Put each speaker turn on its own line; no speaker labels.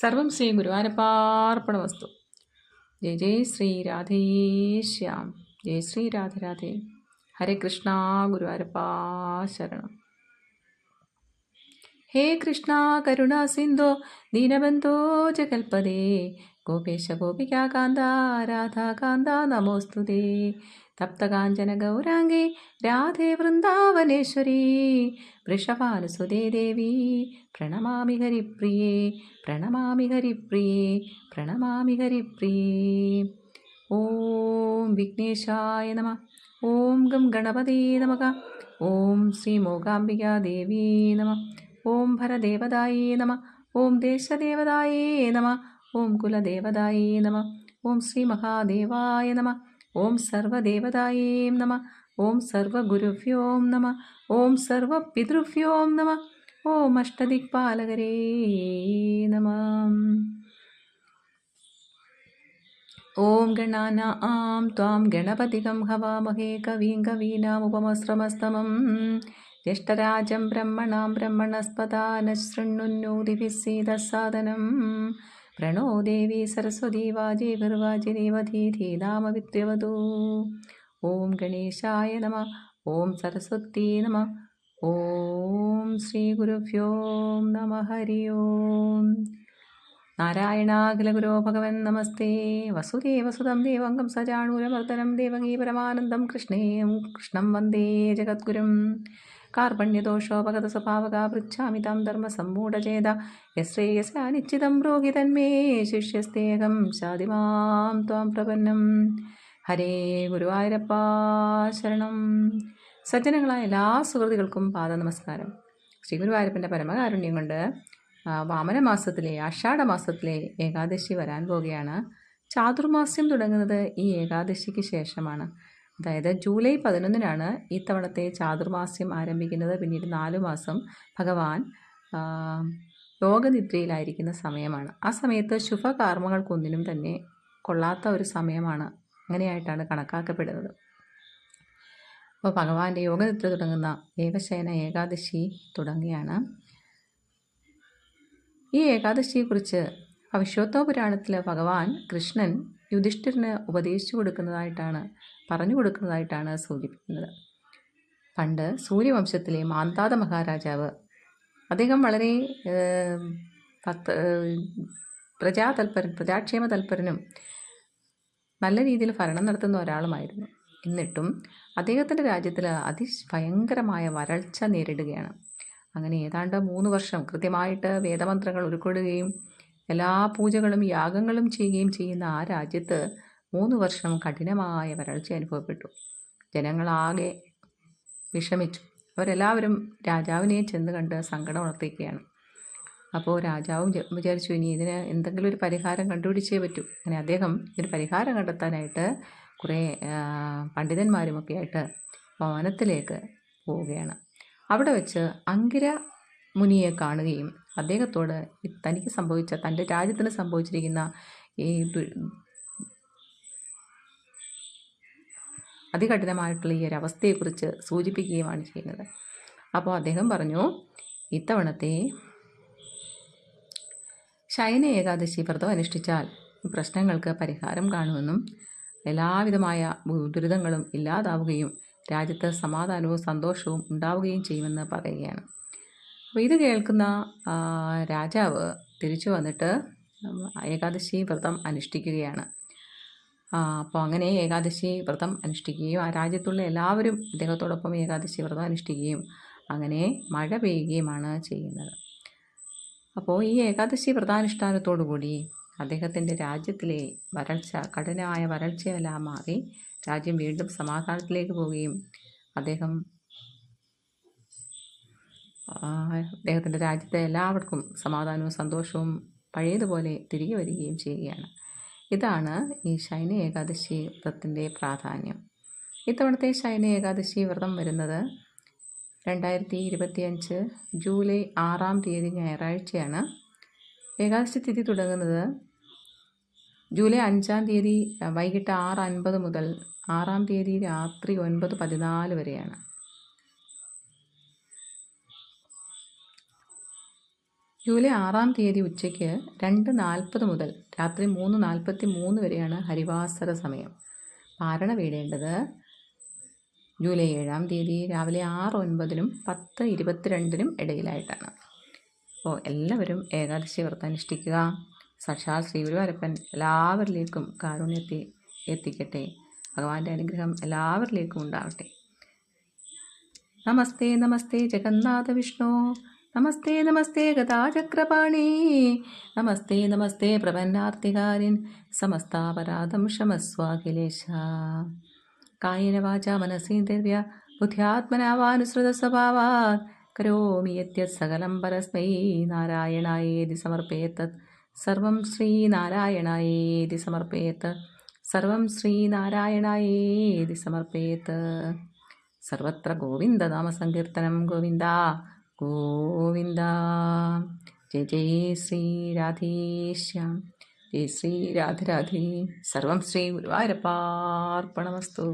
സർവം ശ്രീ ഗുരുവാരപ്പാർപ്പണമസ്തു ജയ ജയ ശ്രീ രാധേശ്യാം ജയ ശ്രീ രാധേ രാധേ. ഹരേ കൃഷ്ണ ഗുരുവാരപ്പാ ശരണം. ഹേ കൃഷ്ണ കരുണ സിന്ധോ ദീനബന്ധോ ജഗൽപദേ ഗോപേശ ഗോപികാന്ത രാധാകാന്ത നമോസ്തുതേ. തപ്തകാഞ്ചന ഗൗരാംഗേ രാധേ വൃന്ദാവനേശ്വരി. വൃഷഭാനുസുതേ ദേവി പ്രണമാമി ഹരിപ്രിയേ പ്രണമാമി ഹരിപ്രിയേ പ്രണമാമി ഹരിപ്രിയേ ഓം വിഘ്നേശായ നമ ഓം ഗം ഗണപതേ നമക ഓം ശ്രീ മോകാംബികാ ദേവീ നമ ഓം ഭരദേവതായേ നമ ഓം ദേശദേവതായേ നമ ഓം കുലദേവതായേ നമ ഓം ശ്രീ മഹാദേവായ നമ. ഓം സർവദേവതായേ നമ. ഓം സർവഗുരുഭ്യോം നമ. ഓം സർവപിതൃഭ്യോം നമ. ഓം അഷ്ടദിക്പാലകരേ നമ. ഓം ഗണാന ത്വാം ഗണപതികം ഹവാമഹേ കവീം കവീനാമുപമശ്രമസ്തമം ജ്യേഷ്ഠരാജം ബ്രഹ്മണാം ബ്രഹ്മണസ്പദാന ശൃണ്ണുന്നൂതിഭിः സീതസാദനം പ്രണോ ദേവി സരസ്വതി വാജി ഗർവാജിനേവധീധി നാമവിദ്യവതൂ ഓം ഗണേശായ നമ. ഓം സരസ്വതി നമ. ഓം ശ്രീ ഗുരുഭ്യോ നമ ഹരി ഓം. നാരായണാഖില ഗുരോ ഭഗവൻ നമസ്തേ. വസുദേവസുതം ദേവംഗം സജാണൂരമർദ്ദനം ദേവകീ പരമാനന്ദം കൃഷ്ണേയം കൃഷ്ണം വന്ദേ ജഗദ്ഗുരും. കാർപണ്യദോഷോപഗത സ്വഭാവക പൃച്ഛാമി ധർമ്മ ധർമ്മസമ്മൂഢചേത യശ്രേയസാനിശ്ചിതം ബ്രൂഹി തന്മേ ശിഷ്യസ്തേകം ശാതിമാം ത്വാം പ്രപന്നം. ഹരേ ഗുരുവായൂരപ്പ ശരണം. സജ്ജനങ്ങളായ എല്ലാ സുഹൃത്തുക്കൾക്കും പാദ നമസ്കാരം ശ്രീ ഗുരുവായൂരപ്പന്റെ പരമകാരുണ്യം കൊണ്ട് വാമന മാസത്തിലെ ആഷാഢ മാസത്തിലെ ഏകാദശി വരാൻ പോവുകയാണ്. ചാതുർമാസ്യം തുടങ്ങുന്നത് ഈ ഏകാദശിക്ക് ശേഷമാണ്. അതായത് ജൂലൈ പതിനൊന്നിനാണ് ഇത്തവണത്തെ ചാതുർമാസ്യം ആരംഭിക്കുന്നത്. പിന്നീട് നാലു മാസം ഭഗവാൻ ലോകനിദ്രയിലായിരിക്കുന്ന സമയമാണ്. ആ സമയത്ത് ശുഭകർമ്മങ്ങൾക്കൊന്നിനും തന്നെ കൊള്ളാത്ത ഒരു സമയമാണ്. അങ്ങനെയായിട്ടാണ് കണക്കാക്കപ്പെടുന്നത്. അപ്പോൾ ഭഗവാന്റെ യോഗനിദ്ര തുടങ്ങുന്ന ഏകശയന ഏകാദശി തുടങ്ങിയാണ് ഈ ഏകാദശിയെക്കുറിച്ച് അവിശ്വത്വ പുരാണത്തിൽ ഭഗവാൻ കൃഷ്ണൻ യുധിഷ്ഠിരന് ഉപദേശിച്ചു കൊടുക്കുന്നതായിട്ടാണ് പറഞ്ഞു കൊടുക്കുന്നതായിട്ടാണ് സൂചിപ്പിക്കുന്നത്. പണ്ട് സൂര്യവംശത്തിലെ മാന്താത മഹാരാജാവ് അദ്ദേഹം വളരെ ഭക്ത പ്രജാതൽപരൻ പ്രജാക്ഷേമ തൽപരനും നല്ല രീതിയിൽ ഭരണം നടത്തുന്ന ഒരാളുമായിരുന്നു. എന്നിട്ടും അദ്ദേഹത്തിന്റെ രാജ്യത്തിൽ അതിഭയങ്കരമായ വരൾച്ച നേരിടുകയാണ്. അങ്ങനെ ഏതാണ്ട് മൂന്ന് വർഷം കൃത്യമായിട്ട് വേദമന്ത്രങ്ങൾ ഉരുക്കൊടുകയും എല്ലാ പൂജകളും യാഗങ്ങളും ചെയ്യുകയും ചെയ്യുന്ന ആ രാജ്യത്ത് മൂന്ന് വർഷം കഠിനമായ വരൾച്ച അനുഭവപ്പെട്ടു. ജനങ്ങളാകെ വിഷമിച്ചു. അവരെല്ലാവരും രാജാവിനെ ചെന്ന് കണ്ട് സങ്കടം ഉണർത്തിക്കുകയാണ് അപ്പോൾ രാജാവും വിചാരിച്ചു ഇനി ഇതിന് എന്തെങ്കിലും ഒരു പരിഹാരം കണ്ടുപിടിച്ചേ പറ്റൂ. അങ്ങനെ അദ്ദേഹം ഒരു പരിഹാരം കണ്ടെത്താനായിട്ട് കുറേ പണ്ഡിതന്മാരുമൊക്കെ ആയിട്ട് വനത്തിലേക്ക് പോവുകയാണ്. അവിടെ വെച്ച് അങ്കിര മുനിയെ കാണുകയും അദ്ദേഹത്തോട് തനിക്ക് സംഭവിച്ച തന്റെ രാജ്യത്തിന് സംഭവിച്ചിരിക്കുന്ന ഈ അതികഠിനമായിട്ടുള്ള ഈ ഒരവസ്ഥയെക്കുറിച്ച് സൂചിപ്പിക്കുകയുമാണ് ചെയ്യുന്നത്. അപ്പോൾ അദ്ദേഹം പറഞ്ഞു ഇത്തവണത്തെ ശയന ഏകാദശി വ്രതം അനുഷ്ഠിച്ചാൽ പ്രശ്നങ്ങൾക്ക് പരിഹാരം കാണുമെന്നും എല്ലാവിധമായ ദുരിതങ്ങളും ഇല്ലാതാവുകയും രാജ്യത്ത് സമാധാനവും സന്തോഷവും ഉണ്ടാവുകയും ചെയ്യുമെന്ന് പറയുകയാണ്. അപ്പോൾ ഇത് കേൾക്കുന്ന രാജാവ് തിരിച്ചു വന്നിട്ട് ഏകാദശി വ്രതം അനുഷ്ഠിക്കുകയാണ്. അപ്പോൾ അങ്ങനെ ഏകാദശി വ്രതം അനുഷ്ഠിക്കുകയും ആ രാജ്യത്തുള്ള എല്ലാവരും അദ്ദേഹത്തോടൊപ്പം ഏകാദശി വ്രതം അനുഷ്ഠിക്കുകയും അങ്ങനെ മഴ പെയ്യുകയുമാണ് ചെയ്യുന്നത്. അപ്പോൾ ഈ ഏകാദശി വ്രതാനുഷ്ഠാനത്തോടു കൂടി അദ്ദേഹത്തിന്റെ രാജ്യത്തിലെ വരൾച്ച കഠിനമായ വരൾച്ചയെല്ലാം മാറി രാജ്യം വീണ്ടും സമാധാനത്തിലേക്ക് പോവുകയും അദ്ദേഹം അദ്ദേഹത്തിന്റെ രാജ്യത്തെ എല്ലാവർക്കും സമാധാനവും സന്തോഷവും പഴയതുപോലെ തിരികെ വരികയും ചെയ്യുകയാണ്. ഇതാണ് ഈ ശൈന ഏകാദശി വ്രതത്തിന്റെ പ്രാധാന്യം. ഇത്തവണത്തെ ശൈന ഏകാദശി വ്രതം വരുന്നത് രണ്ടായിരത്തി ഇരുപത്തിയഞ്ച് ജൂലൈ ആറാം തീയതി ഞായറാഴ്ചയാണ്. ഏകാദശി തിഥി തുടങ്ങുന്നത് ജൂലൈ അഞ്ചാം തീയതി വൈകിട്ട് ആറ് അൻപത് മുതൽ ആറാം തീയതി രാത്രി ഒൻപത് പതിനാല് വരെയാണ്. ജൂലൈ ആറാം തീയതി ഉച്ചയ്ക്ക് രണ്ട് നാൽപ്പത് മുതൽ രാത്രി മൂന്ന് നാൽപ്പത്തി മൂന്ന് വരെയാണ് ഹരിവാസര സമയം. പാരണ വീടേണ്ടത് ജൂലൈ ഏഴാം തീയതി രാവിലെ ആറ് ഒൻപതിനും പത്ത് ഇരുപത്തിരണ്ടിനും ഇടയിലായിട്ടാണ്. അപ്പോൾ എല്ലാവരും ഏകാദശി വ്രതം അനുഷ്ഠിക്കുക. സാക്ഷാൽ ശ്രീ ഗുരുവായൂരപ്പൻ എല്ലാവരിലേക്കും കാരുണ്യത്തെ എത്തിക്കട്ടെ. ഭഗവാന്റെ അനുഗ്രഹം എല്ലാവരിലേക്കും ഉണ്ടാവട്ടെ. നമസ്തേ നമസ്തേ ജഗന്നാഥ വിഷ്ണു. നമസ്തേ നമസ്തേ ഗതാചക്രപാണി നമസ്തേ നമസ്തേ പ്രപന്നാർത്തികാരിൻ. സമസ്താപരാധം ക്ഷമസ്വാഖിലേശ കായനവാച മനസീന്ദ്രവ്യ ബുദ്ധ്യാത്മനാവാനുസൃത സ്വഭാവാത് കരോമി യദ്യത് സകലം പരസ്മൈ നാരായണായേതി സമർപ്പേത്തത് സർവം ശ്രീനാരായണായേതി സമർപ്പേത് സർവം ശ്രീനാരായണായേതി സമർപ്പേത് സർവത്ര ഗോവിന്ദനാമസങ്കീർത്തനം ഗോവിന്ദ. ഗോവിന്ദ. ജയ ജയ ശ്രീ രാധേശ്യാം. ജയ ശ്രീ രാധരാധേ സർവം ശ്രീ ഗുരുവായൂരപ്പാർപ്പണമസ്തു